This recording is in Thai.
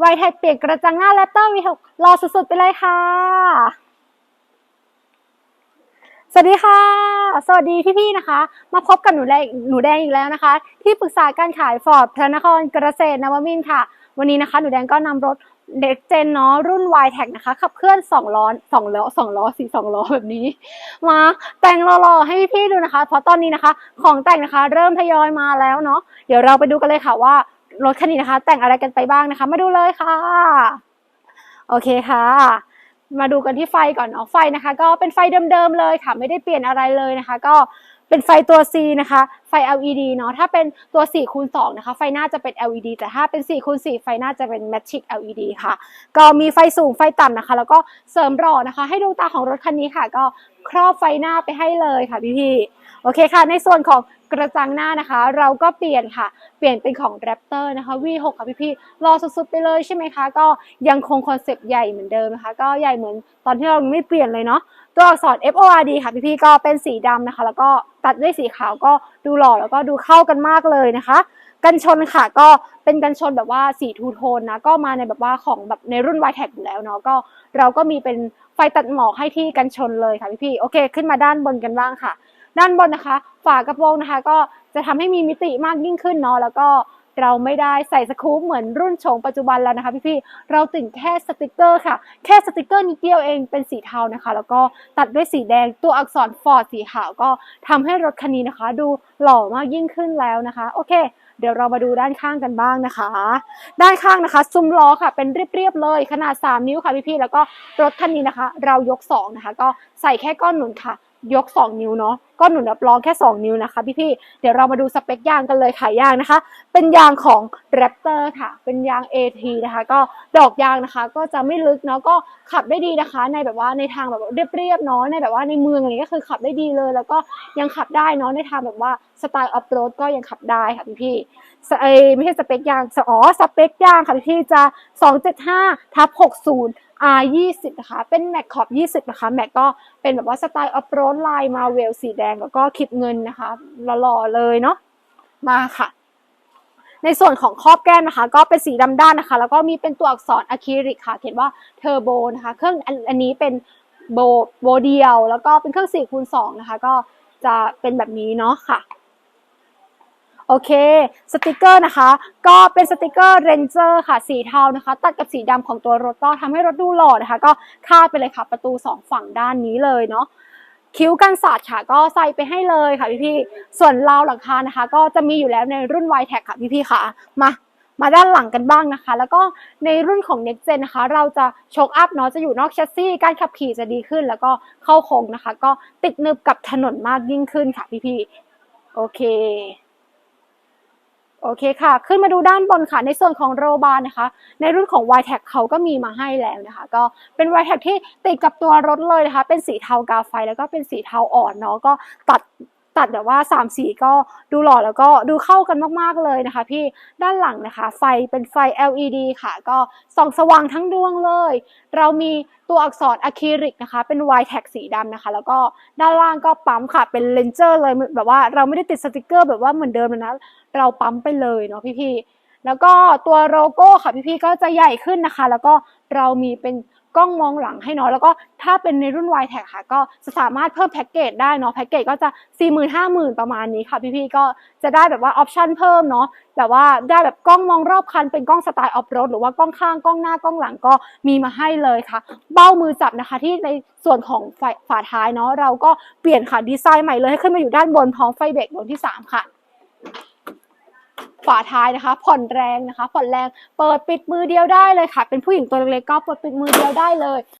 ไวแท็กเปลี่ยนกระจังหน้าแรปเตอร์วีหกรอสุดๆไปเลยค่ะ สวัสดีค่ะ สวัสดีพี่ๆนะคะ มาพบกับหนูแดงหนูแดงอีกแล้วนะคะ ที่ปรึกษาการขายฟอร์ดพระนครเกษตรนวมินค่ะ วันนี้นะคะ หนูแดงก็นำรถเด็กเจนเนาะรุ่น y t e c นะคะขับเคลื่อน2ล้อ2ล้อ2ล้อสี่2ล้อแบบนี้ มาแต่งรอๆให้พี่ๆดูนะคะ เพราะตอนนี้นะคะ ของแต่งนะคะ เริ่มทยอยมาแล้วเนาะเดี๋ยวเราไปดูกันเลยค่ะว่า รถคันนี้นะคะ แต่งอะไรกันไปบ้างนะคะ มาดูเลยค่ะ โอเคค่ะ มาดูกันที่ไฟก่อนเนาะไฟนะคะ ก็เป็นไฟเดิมๆเลยค่ะ ไม่ได้เปลี่ยนอะไรเลยนะคะ ก็เป็นไฟตัว C นะคะ ไฟ LED เนาะ ถ้าเป็นตัว4คูณ2นะคะ ไฟหน้าจะเป็น LED แต่ถ้าเป็น4คูณ4ไฟหน้าจะเป็น Magic LED ค่ะ ก็มีไฟสูงไฟต่ำนะคะ แล้วก็เสริมหล่อนะคะ ให้ดวงตาของรถคันนี้ค่ะ ก็ครอบไฟหน้าไปให้เลยค่ะพี่ๆ โอเคค่ะ ในส่วนของกระจังหน้านะคะ เราก็เปลี่ยนค่ะ เปลี่ยนเป็นของ Raptor นะคะ V6 ค่ะพี่ๆรอสุดๆไปเลยใช่ไหมคะ ก็ยังคงคอนเซปต์ใหญ่เหมือนเดิมนะคะ ก็ใหญ่เหมือนตอนที่เราไม่เปลี่ยนเลยเนาะ ตัวอักษร F O R D ค่ะพี่ๆก็เป็นสีดำนะคะ แล้วก็ตัดด้วยสีขาวก็ดูหล่อแล้วก็ดูเข้ากันมากเลยนะคะ กันชนค่ะก็เป็นกันชนแบบว่าสีทูโทนนะ ก็มาในแบบว่าของแบบในรุ่น y t e c อยู่แล้วเนาะ ก็เราก็มีเป็นไฟตัดหมอกให้ที่กันชนเลยค่ะพี่ๆโอเค ขึ้นมาด้านบนกันบ้างค่ะ ด้านบนนะคะ ฝากระโปรงนะคะ ก็จะทำให้มีมิติมากยิ่งขึ้นเนาะแล้วก็เราไม่ได้ใส่สครูปเหมือนรุ่นโฉงปัจจุบันแล้วนะคะพี่ๆ เราติดแค่สติกเกอร์ค่ะ แค่สติกเกอร์นิดเดียวเองเป็นสีเทานะคะ แล้วก็ตัดด้วยสีแดงตัวอักษรฟอร์ดสีขาวก็ทำให้รถคันนี้นะคะ ดูหล่อมากยิ่งขึ้นแล้วนะคะ โอเค เดี๋ยวเรามาดูด้านข้างกันบ้างนะคะ ด้านข้างนะคะ ซุ้มล้อค่ะ เป็นเรียบๆเลยขนาด 3 นิ้วค่ะพี่ๆ แล้วก็รถคันนี้นะคะ เรายก2นะคะก็ใส่แค่ก้อนหนุนค่ะ ยก 2 นิ้วเนาะก้อนหนุนรับรองแค่ 2 นิ้วนะคะพี่ๆเดี๋ยวเรามาดูสเปคยางกันเลยค่ะยางนะคะ เป็นยางของ Raptor ค่ะ เป็นยาง AT นะคะ ก็ดอกยางนะคะ ก็จะไม่ลึกเนาะก็ขับได้ดีนะคะ ในแบบว่าในทางแบบเรียบๆเนาะในแบบว่าในเมืองอะไรก็คือขับได้ดีเลย แล้วก็ยังขับได้เนาะในทางแบบว่าสไตล์ออฟโรดก็ยังขับได้ค่ะพี่ไม่ใช่สเปคยางอ๋อสเปคยางค่ะพี่ๆจะ 275ทับ60 R 20นะคะ เป็นแม็กขอบ 20 นะคะ แม็กก็เป็นแบบว่าสไตล์ออฟโรดลายมาเวลสีแดงแล้วก็คลิปเงินนะคะหล่อๆเลยเนาะ มาค่ะ ในส่วนของครอบแก้มนะคะ ก็เป็นสีดำด้านนะคะ แล้วก็มีเป็นตัวอักษรอะคริลิกค่ะ เขียนว่าเทอร์โบนะคะ เครื่องอันนนี้เป็นโบโบเดียว แล้วก็เป็นเครื่อง4คูณ2นะคะ ก็จะเป็นแบบนี้เนาะค่ะ โอเค สติกเกอร์นะคะ ก็เป็นสติกเกอร์เรนเจอร์ค่ะ สีเทานะคะ ตัดกับสีดำของตัวรถก็ทำให้รถดูหล่อนะคะ ก็คาดไปเลยค่ะ ประตูสองฝั่งด้านนี้เลยเนาะคิ้วกันศาสตร์ค่ะก็ใส่ไปให้เลยค่ะพี่ๆส่วนราวหลังคานะคะ ก็จะมีอยู่แล้วในรุ่น y t e c ค่ะพี่ๆค่ะมามาด้านหลังกันบ้างนะคะ แล้วก็ในรุ่นของ Next Gen นะคะ เราจะโชคอัพเนาะจะอยู่นอกแชสซี่การขับขี่จะดีขึ้น แล้วก็เข้าโค้งนะคะ ก็ติดนึบกับถนนมากยิ่งขึ้นค่ะพี่ๆโอเค โอเคค่ะ ขึ้นมาดูด้านบนค่ะในส่วนของโรบานนะคะ ในรุ่นของ y t e c เขาก็มีมาให้แล้วนะคะ ก็เป็น y t e c ที่ติดกับตัวรถเลยนะคะ เป็นสีเทากาไฟแล้วก็เป็นสีเทาอ่อนเนาะก็ตัด ตัดแบบว่า3ามสีก็ดูหล่อแล้วก็ดูเข้ากันมากๆเลยนะคะ พี่ด้านหลังนะคะ ไฟเป็นไฟ LED ค่ะ ก็ส่องสว่างทั้งดวงเลย เรามีตัวอักษรอะคริลิกนะคะ เป็น y t e c สีดำนะคะ แล้วก็ด้านล่างก็ปั๊มค่ะเป็นเลนเจอร์เลยแบบว่าเราไม่ได้ติดสติกเกอร์แบบว่าเหมือนเดิมเลยนะเราปั๊มไปเลยเนาะพี่ๆแล้วก็ตัวโลโก้ค่ะพี่ๆก็จะใหญ่ขึ้นนะคะ แล้วก็เรามีเป็น กล้องมองหลังให้เนาะแล้วก็ถ้าเป็นในรุ่น y t e c ค่ะก็จะสามารถเพิ่มแพ็กเกจได้เนาะแพ็กเกจก็จะ 4 0 0 0 0 5 0,000 ประมาณนี้ค่ะพี่ๆก็จะได้แบบว่าออปชันเพิ่มเนาะแบบว่าได้แบบกล้องมองรอบคันเป็นกล้องสไตล์ออฟโรดหรือว่ากล้องข้างกล้องหน้ากล้องหลังก็มีมาให้เลยค่ะ เบ้ามือจับนะคะที่ในส่วนของฝาฝาท้ายเนาะเราก็เปลี่ยนค่ะดีไซน์ใหม่เลยให้ขึ้นมาอยู่ด้านบนพร้อมไฟเบรกดวงที่สามค่ะาท้ายนะคะ ผ่อนแรงนะคะ ผ่อนแรงเปิดปิดมือเดียวได้เลยค่ะ เป็นผู้หญิงตัวเล็กๆก็เปิดปิดมือเดียวได้เลย